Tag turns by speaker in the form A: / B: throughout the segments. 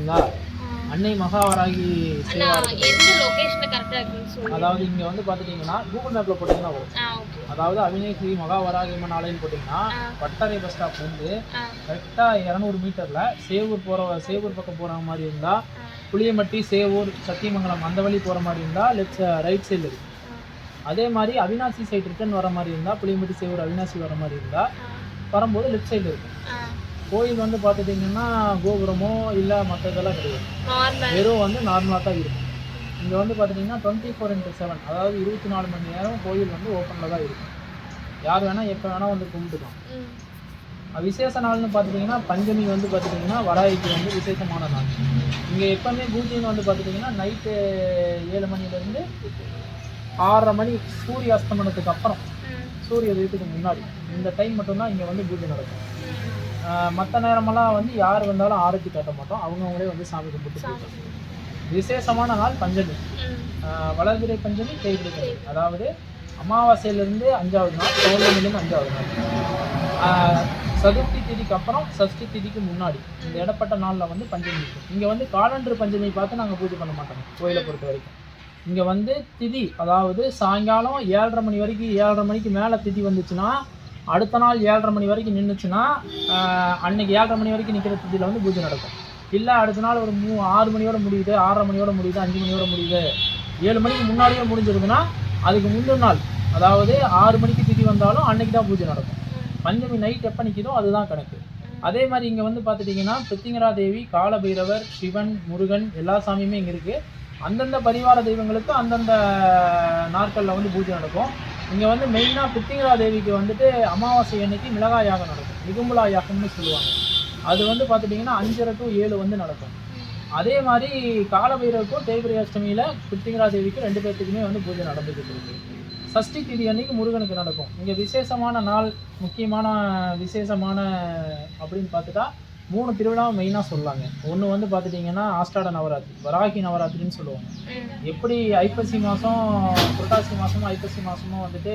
A: இருக்குங்களா அன்னை மகாவராகி
B: கரெக்டா
A: அதாவது இங்கே வந்து பார்த்துட்டிங்கன்னா கூகுள் மேப்பில் போட்டிங்கன்னா வரும். அதாவது அவினேஸ்வரி மகாவராகியம்மன் ஆலயம் போட்டிங்கன்னா
B: ஆ.
A: வட்டாரை பஸ் ஸ்டாப் வந்து
B: ஆ.
A: கரெக்டாக இரநூறு மீட்டரில் சேவூர் போகிற சேவூர் பக்கம் போகிற மாதிரி இருந்தால்
B: ஆ.
A: புளியமட்டி சேவூர் சத்தியமங்கலம் அந்த வழி போகிற மாதிரி இருந்தால் லெஃப்ட் ரைட் சைடில் இருக்கு. அதே மாதிரி அவினாசி சைடு ரிட்டர்ன் வர மாதிரி இருந்தால் புளியமட்டி சேவூர் அவினாசி வர மாதிரி இருந்தால் வரும்போது லெஃப்ட் சைடில் இருக்கும் கோயில் வந்து பார்த்துட்டிங்கன்னா கோபுரமோ இல்லை மற்றதெல்லாம் கிடையாது. வெறும் வந்து நார்மலாக தான் இருக்கும். இங்கே வந்து பார்த்துட்டிங்கன்னா டுவெண்ட்டி ஃபோர் இன்ட்டு செவன் அதாவது இருபத்தி நாலு மணி நேரம் கோயில் வந்து ஓப்பனில் தான் இருக்கும். யார் வேணால் எப்போ வேணால் வந்து கும்பிட்டுக்கலாம். விசேஷ நாள்னு பார்த்துட்டிங்கன்னா பஞ்சமி வந்து பார்த்துட்டிங்கன்னா வராய்க்கு வந்து விசேஷமான நாள். இங்கே எப்போவுமே பூஜைன்னு வந்து பார்த்துட்டிங்கன்னா நைட்டு ஏழு மணிலேருந்து ஆறரை மணி சூரிய அஸ்தமனத்துக்கு அப்புறம் சூரிய உதயத்துக்கு முன்னாடி. இந்த டைம் மட்டும்தான் இங்கே வந்து பூஜை நடக்கும். மற்ற நேரமெல்லாம் வந்து யார் வந்தாலும் ஆரத்தி காட்ட மாட்டோம். அவங்கவுங்களே வந்து சாமி கும்பிட்டு போயிட்டோம் விசேஷமான நாள் பஞ்சமி. வளர்பிறை பஞ்சமி தேய்பிறை பஞ்சமி. அதாவது அமாவாசையிலேருந்து அஞ்சாவது நாள் பௌர்ணமிலேருந்து அஞ்சாவது நாள். சதுர்த்தி திதிக்கு அப்புறம் சஷ்டி திதிக்கு முன்னாடி இந்த இடப்பட்ட நாளில் வந்து பஞ்சமி இருக்கும். இங்கே வந்து காலண்டர் பஞ்சமி பார்த்து நாங்கள் பூஜை பண்ண மாட்டோம். கோயிலை பொறுத்த வரைக்கும். இங்கே வந்து திதி அதாவது சாயங்காலம் ஏழரை மணி வரைக்கும் ஏழரை மணிக்கு மேலே திதி வந்துச்சுன்னா அடுத்த நாள் ஏழரை மணி வரைக்கும் நின்றுச்சுன்னா அன்னைக்கு ஏழரை மணி வரைக்கும் நிற்கிற திதியில் வந்து பூஜை நடக்கும். இல்லை அடுத்த நாள் ஒரு மூ ஆறு மணியோட முடியுது ஆறரை மணியோட முடியுது அஞ்சு மணியோட முடியுது. ஏழு மணிக்கு முன்னாடியே முடிஞ்சிருதுன்னா அதுக்கு முந்தின நாள் அதாவது ஆறு மணிக்கு திதி வந்தாலும் அன்னைக்கு தான் பூஜை நடக்கும். பஞ்சமி நைட் எப்போ நிற்கிதோ அதுதான் கணக்கு. அதே மாதிரி இங்கே வந்து பார்த்துட்டிங்கன்னா பிருத்திங்கரா தேவி காலபைரவர் சிவன் முருகன் எல்லா சாமியுமே இங்கே இருக்குது அந்தந்த பரிவார தெய்வங்களுக்கு அந்தந்த நாட்களில் வந்து பூஜை நடக்கும். இங்கே வந்து மெயினாக பிருத்திங்கரா தேவிக்கு வந்துட்டு அமாவாசை அன்னைக்கு மிளகாய் யாகம் நடக்கும். நிகும்பலா யாகம்னு சொல்லுவாங்க. அது வந்து பார்த்துட்டிங்கன்னா அஞ்சரை டு ஏழு வந்து நடக்கும். அதே மாதிரி காலபைரவுக்கும் தேய்பிரை அஷ்டமியில் பிருத்திங்கரா தேவிக்கு ரெண்டு பேர்த்துக்குமே வந்து பூஜை நடந்துக்கிட்டு இருக்கு. சஷ்டி திதி அன்னைக்கு முருகனுக்கு நடக்கும். இங்கே விசேஷமான நாள் முக்கியமான விசேஷமான அப்படின்னு பார்த்துட்டா மூணு திருவிழா மெயினாக சொல்லாங்க. ஒன்று வந்து பார்த்துட்டிங்கன்னா ஆஸ்டாட நவராத்திரி வராகி நவராத்திரின்னு சொல்லுவாங்க. எப்படி ஐப்பசி மாதம் புரட்டாசி மாதமும் ஐப்பசி மாதமும் வந்துட்டு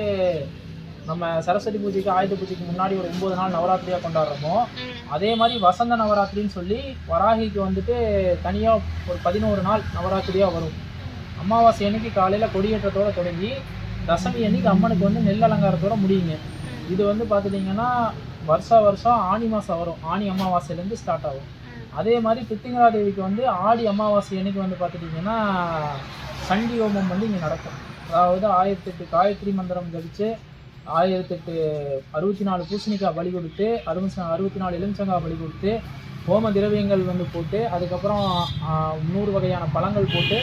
A: நம்ம சரஸ்வதி பூஜைக்கு ஆயுத பூஜைக்கு முன்னாடி ஒரு ஒம்பது நாள் நவராத்திரியாக கொண்டாடுறோமோ அதே மாதிரி வசந்த நவராத்திரின்னு சொல்லி வராகிக்கு வந்துட்டு தனியாக ஒரு பதினோரு நாள் நவராத்திரியாக வரும். அமாவாசை அன்னைக்கு காலையில் கொடியேற்றத்தோடு தொடங்கி தசமி அன்னைக்கு அம்மனுக்கு வந்து நெல் அலங்காரத்தோடு முடியுங்க. இது வந்து பார்த்துட்டிங்கன்னா வருஷா வருஷம் ஆனி மாதம் வரும். ஆனி அமாவாசையிலேருந்து ஸ்டார்ட் ஆகும். அதே மாதிரி பித்திங்கரா தேவிக்கு வந்து ஆடி அமாவாசை அன்னைக்கு வந்து பார்த்துட்டிங்கன்னா சண்டி ஹோமம் வந்து இங்கே நடக்கும். அதாவது ஆயிரத்தெட்டு காயத்ரி மந்திரம் ஜபிச்சு ஆயிரத்தெட்டு அறுபத்தி நாலு பூசணிக்காய் பலி கொடுத்து அறுபத்தி அறுபத்தி நாலு எலுமிச்சங்காய் பலி கொடுத்து ஹோம திரவியங்கள் வந்து போட்டு அதுக்கப்புறம் நூறு வகையான பழங்கள் போட்டு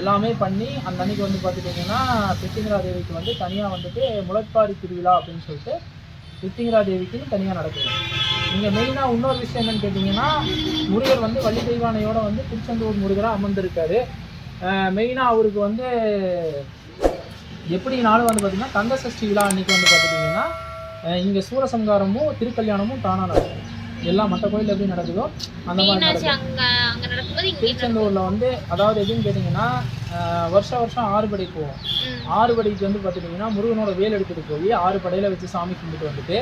A: எல்லாமே பண்ணி அந்த அன்னைக்கு வந்து பார்த்துட்டிங்கன்னா பித்திங்கரா தேவிக்கு வந்து தனியாக வந்துட்டு முளைப்பாரி திருவிழா அப்படின்னு சொல்லிட்டு பித்திங்கரா தேவிக்குன்னு தனியாக நடக்குது இங்கே மெயினாக இன்னொரு விஷயம் என்னன்னு கேட்டிங்கன்னா முருகர் வந்து வள்ளி தெய்வானையோட வந்து திருச்செந்தூர் முருகராக அமர்ந்திருக்காரு. மெயினாக அவருக்கு வந்து எப்படினாலும் வந்து பார்த்திங்கன்னா கந்த சஷ்டி விழா அன்னைக்கு வந்து பார்த்துட்டிங்கன்னா இங்கே சூரசம்காரமும் திருக்கல்யாணமும் தானாக நடக்கும். எல்லாம் மற்ற கோயில் எப்படி நடக்குதோ அந்த மாதிரி நடக்கும். திருச்செந்தூரில் வந்து அதாவது எதுன்னு கேட்டிங்கன்னா வருஷம் வருஷம் ஆறுபடை போவோம். ஆறுபடைக்கு வந்து பார்த்துட்டிங்கன்னா முருகனோட வேல் எடுத்துகிட்டு போய் ஆறு படையில் வச்சு சாமி கும்பிட்டு வந்துட்டு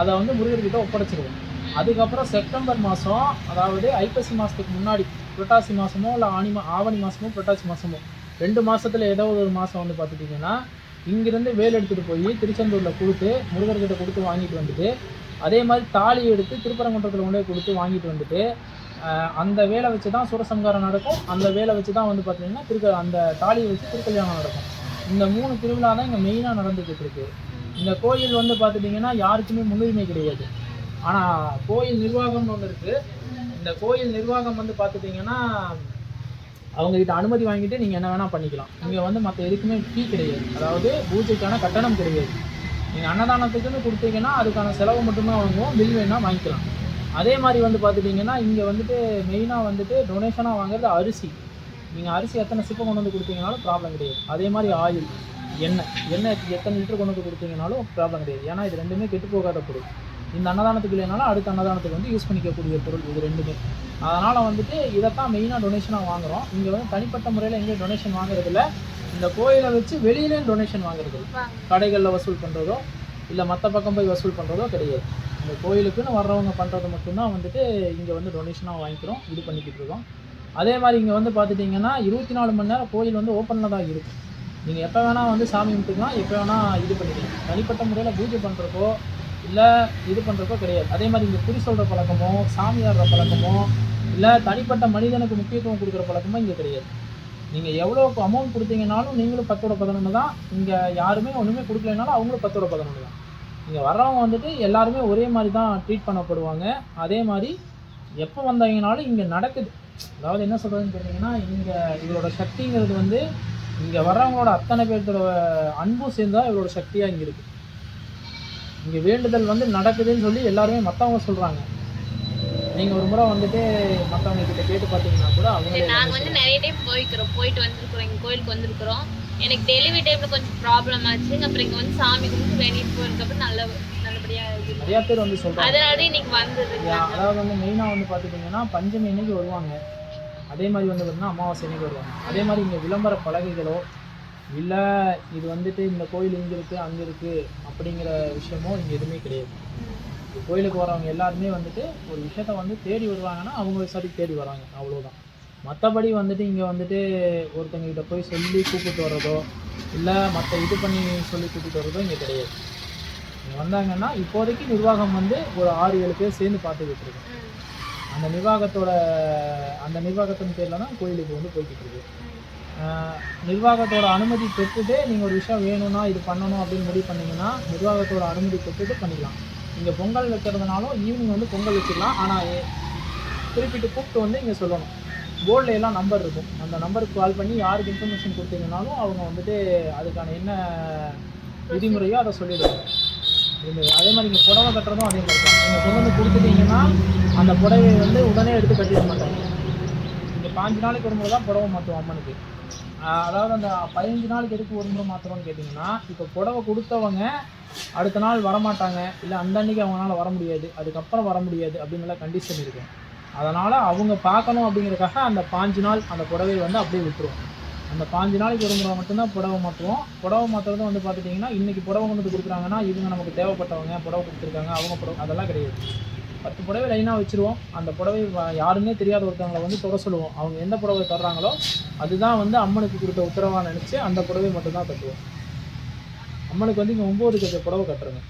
A: அதை வந்து முருகர்கிட்ட ஒப்படைச்சிருவோம். அதுக்கப்புறம் செப்டம்பர் மாதம் அதாவது ஐப்பசி மாதத்துக்கு முன்னாடி புரட்டாசி மாதமோ இல்லை ஆனி மா ஆவணி மாதமோ புரட்டாசி மாதமோ ரெண்டு மாதத்தில் ஏதோ ஒரு மாதம் வந்து பார்த்துட்டிங்கன்னா இங்கிருந்து வேல் எடுத்துகிட்டு போய் திருச்செந்தூரில் கொடுத்து முருகர்கிட்ட கொடுத்து வாங்கிட்டு வந்துட்டு அதே மாதிரி தாலி எடுத்து திருப்பரங்குன்றத்தில் கொண்டு போய் கொடுத்து வாங்கிட்டு வந்துட்டு அந்த வேலை வச்சு தான் சூரசம்காரம் நடக்கும். அந்த வேலை வச்சு தான் வந்து பார்த்தீங்கன்னா திருக்க அந்த தாலியை வச்சு திருக்கல்யாணம் நடக்கும். இந்த மூணு திருவிழா தான் இங்கே மெயினாக நடந்துக்கிட்டு இருக்கு. இந்த கோயில் வந்து பார்த்துட்டிங்கன்னா யாருக்குமே முன்னுரிமை கிடையாது. ஆனால் கோயில் நிர்வாகம்னு ஒன்று இருக்குது இந்த கோயில் நிர்வாகம் வந்து பார்த்துட்டிங்கன்னா அவங்ககிட்ட அனுமதி வாங்கிட்டு நீங்கள் என்ன வேணால் பண்ணிக்கலாம். இங்கே வந்து மற்ற எதுக்குமே ஃபீ கிடையாது. அதாவது பூஜைக்கான கட்டணம் கிடையாது. நீங்கள் அன்னதானத்துக்குன்னு கொடுத்தீங்கன்னா அதுக்கான செலவு மட்டும்தான் வாங்குவோம். பில் வேணால் வாங்கிக்கலாம். அதே மாதிரி வந்து பார்த்துட்டிங்கன்னா இங்கே வந்துட்டு மெயினாக வந்துட்டு டொனேஷனாக வாங்குறது அரிசி. நீங்கள் அரிசி எத்தனை சிப்பை கொண்டு வந்து கொடுத்தீங்கனாலும் ப்ராப்ளம் கிடையாது. அதே மாதிரி ஆயில் எண்ணெய். எண்ணெய் எத்தனை லிட்டர் கொண்டு வந்து கொடுத்தீங்கனாலும் ப்ராப்ளம் கிடையாது. ஏன்னா இது ரெண்டுமே கெட்டு போகாத பொருள். இந்த அன்னதானத்துக்கு இல்லைனாலும் அடுத்த அன்னதானத்துக்கு வந்து யூஸ் பண்ணிக்கக்கூடிய பொருள் இது ரெண்டுமே. அதனால் வந்துட்டு இதைத்தான் மெயினாக டொனேஷனாக வாங்குறோம். இங்கே வந்து தனிப்பட்ட முறையில் எங்கேயும் டொனேஷன் வாங்குறது இல்ல இந்த கோயிலை வச்சு வெளியிலேயும் டொனேஷன் வாங்குறது. கடைகளில் வசூல் பண்ணுறதோ இல்லை மற்ற பக்கம் போய் வசூல் பண்ணுறதோ கிடையாது. இந்த கோயிலுக்குன்னு வர்றவங்க பண்ணுறது மட்டும்தான் வந்துட்டு இங்கே வந்து டொனேஷனாக வாங்கிக்கிறோம் இது பண்ணிக்கிட்டு இருக்கோம். அதே மாதிரி இங்கே வந்து பார்த்துட்டிங்கன்னா இருபத்தி நாலு மணி நேரம் கோயில் வந்து ஓப்பனில் தான் இருக்கும் நீங்கள் எப்போ வேணால் வந்து சாமி கும்பிட்டுக்கலாம் எப்போ வேணால் இது பண்ணிக்கலாம். தனிப்பட்ட முறையில் பூஜை பண்ணுறக்கோ இல்லை இது பண்ணுறக்கோ கிடையாது. அதே மாதிரி இங்கே குறி சொல்கிற பழக்கமோ சாமி ஆடுற பழக்கமோ இல்லை தனிப்பட்ட மனிதனுக்கு முக்கியத்துவம் கொடுக்குற பழக்கமோ இங்கே கிடையாது. நீங்கள் எவ்வளோ அமௌண்ட் கொடுத்தீங்கனாலும் நீங்களும் பத்தோட பதினொன்று தான். இங்கே யாருமே ஒன்றுமே கொடுக்கலனாலும் அவங்களும் பத்தோட பதினொன்று தான். இங்கே வர்றவங்க வந்துட்டு எல்லாருமே ஒரே மாதிரி தான் ட்ரீட் பண்ணப்படுவாங்க. அதே மாதிரி எப்போ வந்தாங்கனாலும் இங்கே நடக்குது. அதாவது என்ன சொல்கிறதுன்னு கேட்டிங்கன்னா இங்கே இதோட சக்திங்கிறது வந்து இங்கே வர்றவங்களோட அத்தனை பேர்த்தோட அன்பும் சேர்ந்து தான் இவளோட சக்தியாக இங்கே இருக்குது இங்கே வேண்டுதல் வந்து நடக்குதுன்னு சொல்லி எல்லாருமே மற்றவங்க சொல்கிறாங்க நீங்கள் ஒரு முறை வந்துட்டு மற்றவங்க கிட்ட கேட்டு பார்த்தீங்கன்னா கூட அவங்களே
B: சரி, நாங்க வந்து நிறைய டைம் போய்க்கிறோம். போயிட்டு வந்திருக்கிறோம். எங்க கோயிலுக்கு வந்திருக்கிறோம். எனக்கு டெலிவரி டைம்ல கொஞ்சம் ப்ராப்ளம் ஆச்சு அப்புறம் இங்க வந்து சாமி கும்பிட்டு வேண்டிட்டு போயிருக்கப்ப நல்ல
A: நிறையா பேர் வந்து சொல்கிறாங்க
B: அதனால இன்னைக்கு வந்தது.
A: அதாவது வந்து மெயினாக வந்து பார்த்துட்டிங்கன்னா பஞ்சமி அன்னைக்கு வருவாங்க. அதே மாதிரி வந்து பார்த்தீங்கன்னா அமாவாசை அன்னைக்கு வருவாங்க. அதே மாதிரி இங்கே விளம்பர பலகைகளோ இல்லை இது வந்துட்டு இந்த கோயில் இங்கே இருக்குது அங்கே இருக்குது அப்படிங்கிற விஷயமோ இங்கே எதுவுமே கிடையாது. கோயிலுக்கு வரவங்க எல்லாருமே வந்துட்டு ஒரு விஷயத்த வந்து தேடி வருவாங்கன்னா அவங்க சரி தேடி வராங்க. அவ்வளோதான் மற்றபடி வந்துட்டு இங்கே வந்துட்டு ஒருத்தங்கக்கிட்ட போய் சொல்லி கூப்பிட்டு வர்றதோ இல்லை மற்ற இது பண்ணி சொல்லி கூப்பிட்டு வர்றதோ இங்கே கிடையாது. இங்கே வந்தாங்கன்னா இப்போதைக்கு நிர்வாகம் வந்து ஒரு ஆறு ஏழு பேர் சேர்ந்து பார்த்துக்கிட்டு இருக்கு. அந்த நிர்வாகத்தோட அந்த நிர்வாகத்தின் பேரில் தான் கோயிலுக்கு வந்து போய்கிட்டு இருக்கு. நிர்வாகத்தோட அனுமதி பெற்றுட்டு நீங்கள் ஒரு விஷயம் வேணும்னா இது பண்ணணும் அப்படின்னு முடிவு பண்ணிங்கன்னா நிர்வாகத்தோட அனுமதி பெற்றுட்டு பண்ணிக்கலாம். இங்கே பொங்கல் வைக்கிறதுனாலும் ஈவினிங் வந்து பொங்கல் வச்சிடலாம். ஆனால் குறிப்பிட்டு கூப்பிட்டு வந்து இங்கே சொல்லணும். போர்டில் எல்லாம் நம்பர் இருக்கும். அந்த நம்பருக்கு கால் பண்ணி யாருக்கு இன்ஃபர்மேஷன் கொடுத்தீங்கனாலும் அவங்க வந்துட்டு அதுக்கான என்ன விதிமுறையோ அதை சொல்லிடுவாங்க. அதே மாதிரி நீங்கள் புடவை கட்டுறதும் அதே மாதிரி தான். நீங்கள் கொண்டு வந்து கொடுத்துட்டீங்கன்னா அந்த புடவையை வந்து உடனே எடுத்து கட்டிட மாட்டாங்க. நீங்கள் பாஞ்சு நாளைக்கு வரும்போது தான் புடவை மாற்றுவோம் அம்மனுக்கு. அதாவது அந்த பதினஞ்சு நாளைக்கு எதுக்கு ஒரு முறை மாற்றுறோம்னு கேட்டிங்கன்னா இப்போ புடவை கொடுத்தவங்க அடுத்த நாள் வரமாட்டாங்க. இல்லை அந்த அன்னைக்கு அவங்களால வர முடியாது. அதுக்கப்புறம் வர முடியாது அப்படின்னுலாம் கண்டிஷன் இருக்கும். அதனால் அவங்க பார்க்கணும் அப்படிங்கிறதுக்காக அந்த பாஞ்சு நாள் அந்த புடவையை வந்து அப்படியே விட்டுருவோம். அந்த பாஞ்சு நாளைக்கு ஒரு முறை மட்டும்தான் புடவை மாற்றுவோம். புடவை மாற்றுறது வந்து பார்த்துட்டிங்கன்னா இன்றைக்கி புடவை கொண்டு வந்து கொடுக்குறாங்கன்னா இவங்க நமக்கு தேவைப்பட்டவங்க புடவை கொடுத்துருக்காங்க அவங்க புடவை அதெல்லாம் கிடையாது. பத்து புடவை லைனாக வச்சுருவோம். அந்த புடவை யாருமே யாருன்னே தெரியாத ஒருத்தவங்களை வந்து தொட சொல்லுவோம். அவங்க எந்த புடவை தர்றாங்களோ அதுதான் வந்து அம்மனுக்கு கொடுத்த உத்தரவாக நினச்சி அந்த புடவை மட்டும்தான் கட்டுவோம். அம்மனுக்கு வந்து இங்கே ஒம்பது கட்ட புடவை கட்டுறேங்க.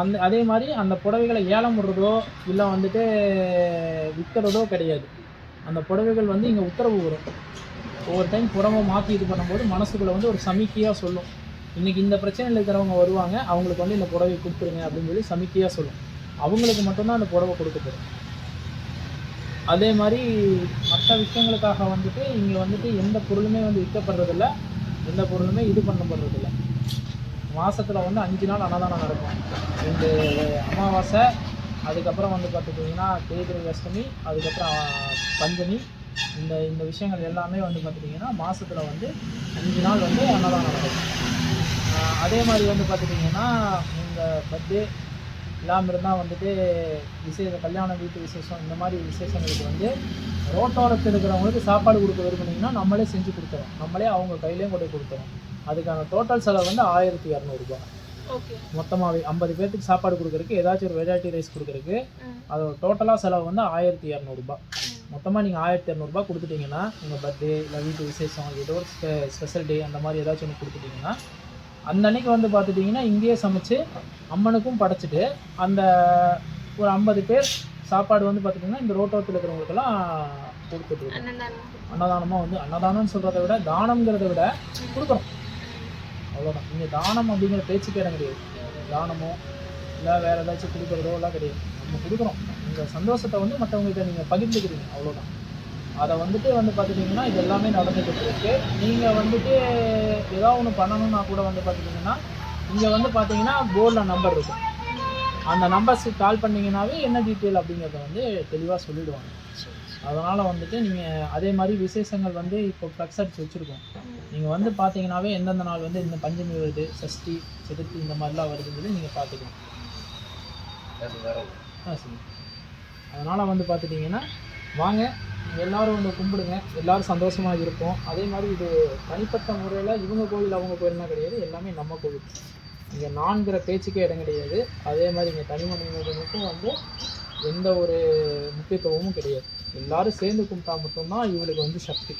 A: அந்த அதே மாதிரி அந்த புடவைகளை ஏலம் விடுறதோ இல்லை வந்துட்டு விற்கிறதோ கிடையாது. அந்த புடவைகள் வந்து இங்கே உத்தரவு வரும். ஒவ்வொரு டைம் புறமை மாற்றி இது பண்ணும்போது மனசுக்குள்ளே வந்து ஒரு சமிக்கையாக சொல்லும். இன்றைக்கி இந்த பிரச்சனையில் இருக்கிறவங்க வருவாங்க அவங்களுக்கு வந்து இந்த புடவை கொடுத்துருங்க அப்படின்னு சொல்லி சமிக்கையாக சொல்லும். அவங்களுக்கு மட்டும்தான் அந்த புடவை கொடுக்கப்படும். அதே மாதிரி மற்ற விஷயங்களுக்காக வந்துட்டு இங்கே வந்துட்டு எந்த பொருளுமே வந்து விற்கப்படுறதில்ல எந்த பொருளுமே இது பண்ணப்படுறதில்லை. மாதத்தில் வந்து அஞ்சு நாள் அன்னதானம் நடக்கும். இந்த அமாவாசை அதுக்கப்புறம் வந்து பார்த்துட்டிங்கன்னா தேய்பிரை அஷ்டமி அதுக்கப்புறம் பஞ்சமி. இந்த இந்த விஷயங்கள் எல்லாமே வந்து பார்த்துட்டிங்கன்னா மாதத்தில் வந்து அஞ்சு நாள் வந்து அன்னதானம் நடக்கும். அதே மாதிரி வந்து பார்த்துட்டிங்கன்னா இந்த பர்த்டே இல்லாமல் இருந்தால் வந்துட்டு விசேஷ கல்யாண வீட்டு விசேஷம் இந்த மாதிரி விசேஷங்களுக்கு வந்து ரோட்டோரத்தில் இருக்கிறவங்களுக்கு சாப்பாடு கொடுக்க விரும்புனீங்கன்னா நம்மளே செஞ்சு கொடுத்துறோம். நம்மளே அவங்க கையிலேயும் கொண்டு கொடுத்துறோம். அதுக்கான டோட்டல் செலவு வந்து ஆயிரத்தி இரநூறுபா
B: ஓகே.
A: மொத்தமாகவே ஐம்பது பேர்த்துக்கு சாப்பாடு கொடுக்குறதுக்கு ஏதாச்சும் ஒரு வெரைட்டி ரைஸ் கொடுக்குறதுக்கு அதோட டோட்டலாக செலவு வந்து ஆயிரத்தி இரநூறுபா மொத்தமாக நீங்கள் ஆயிரத்தி இரநூறுபா கொடுத்துட்டீங்கன்னா உங்கள் பர்த்டே இல்லை வீட்டு விசேஷம் ஏதோ ஒரு ஸ்பெ ஸ்பெஷல் டே அந்த மாதிரி ஏதாச்சும் ஒன்று கொடுத்துட்டீங்கன்னா அந்த அன்னைக்கு வந்து பார்த்துட்டிங்கன்னா இங்கேயே சமைச்சு அம்மனுக்கும் படைச்சிட்டு அந்த ஒரு ஐம்பது பேர் சாப்பாடு வந்து பார்த்துட்டிங்கன்னா இந்த ரோட்டோரத்தில் இருக்கிறவங்களுக்கெல்லாம்
B: அன்னதானம்.
A: அன்னதானமாக வந்து அன்னதானம்னு சொல்கிறத விட தானம்ங்கிறத விட கொடுக்குறோம் அவ்வளோதான் இங்கே தானம் அப்படிங்கிற பேச்சுக்கே இடம் கிடையாது. தானமோ இல்லை வேறு ஏதாச்சும் கொடுக்குறதோ எல்லாம் கிடையாது. நம்ம கொடுக்குறோம். உங்கள் சந்தோஷத்தை வந்து மற்றவங்ககிட்ட நீங்கள் பகிர்ந்துக்கிறீங்க. அவ்வளோதான் அதை வந்துட்டு வந்து பார்த்துட்டிங்கன்னா இது எல்லாமே நடந்துக்கிட்டு இருக்கு. நீங்கள் வந்துட்டு ஏதாவது ஒன்று பண்ணணும்னா கூட வந்து பார்த்துட்டிங்கன்னா இங்கே வந்து பார்த்தீங்கன்னா போர்டில் நம்பர் இருக்கும். அந்த நம்பர்ஸுக்கு கால் பண்ணீங்கன்னாவே என்ன டீட்டெயில் அப்படிங்கிறத வந்து தெளிவாக சொல்லிவிடுவாங்க அதனால் வந்துட்டு நீங்கள் அதே மாதிரி விசேஷங்கள் வந்து இப்போ ஃப்ளக்ஸ் அடிச்சு வச்சுருக்கோம். நீங்கள் வந்து பார்த்தீங்கன்னாவே எந்தெந்த நாள் வந்து இந்த பஞ்சமி வருது சஷ்டி சதுர்த்தி இந்த மாதிரிலாம் வருதுங்கிறது நீங்கள் பார்த்துக்கலாம் ஆ சரி. அதனால் வந்து பார்த்துட்டிங்கன்னா வாங்க எல்லாரும் வந்து கும்பிடுங்க எல்லாரும் சந்தோஷமாக இருப்போம். அதே மாதிரி இது தனிப்பட்ட முறையில் இவங்க கோயில் அவங்க கோயில்லாம் கிடையாது எல்லாமே நம்ம கோவில் இங்கே நான்கிற பேச்சுக்கே இடம் கிடையாது. அதே மாதிரி இங்கே தனி மனிதனுக்கும் வந்து எந்த ஒரு முக்கியத்துவமும் கிடையாது. எல்லாரும் சேர்ந்து கும்பிட்டா மட்டும்தான் இவளுக்கு வந்து சக்தி.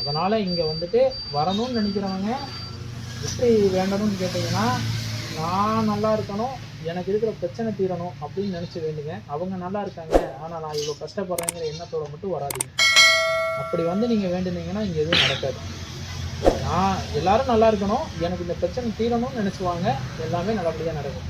A: அதனால் இங்கே வந்துட்டு வரணும்னு நினைக்கிறவங்க எப்படி வேண்டணும்னு கேட்டிங்கன்னா நான் நல்லா இருக்கணும் எனக்கு இருக்கிற பிரச்சனை தீரணும் அப்படின்னு நினச்சி வேண்டுங்க. அவங்க நல்லா இருக்காங்க ஆனால் நான் இவ்வளோ கஷ்டப்படுறேங்கிற எண்ணத்தோட மட்டும் வராதிங்க. அப்படி வந்து நீங்கள் வேண்டுனீங்கன்னா இங்கே எதுவும் நடக்காது. நான் எல்லாரும் நல்லா இருக்கணும் எனக்கு இந்த பிரச்சனை தீரணும்னு நினச்சிவாங்க எல்லாமே நல்லபடியாக நடக்கும்.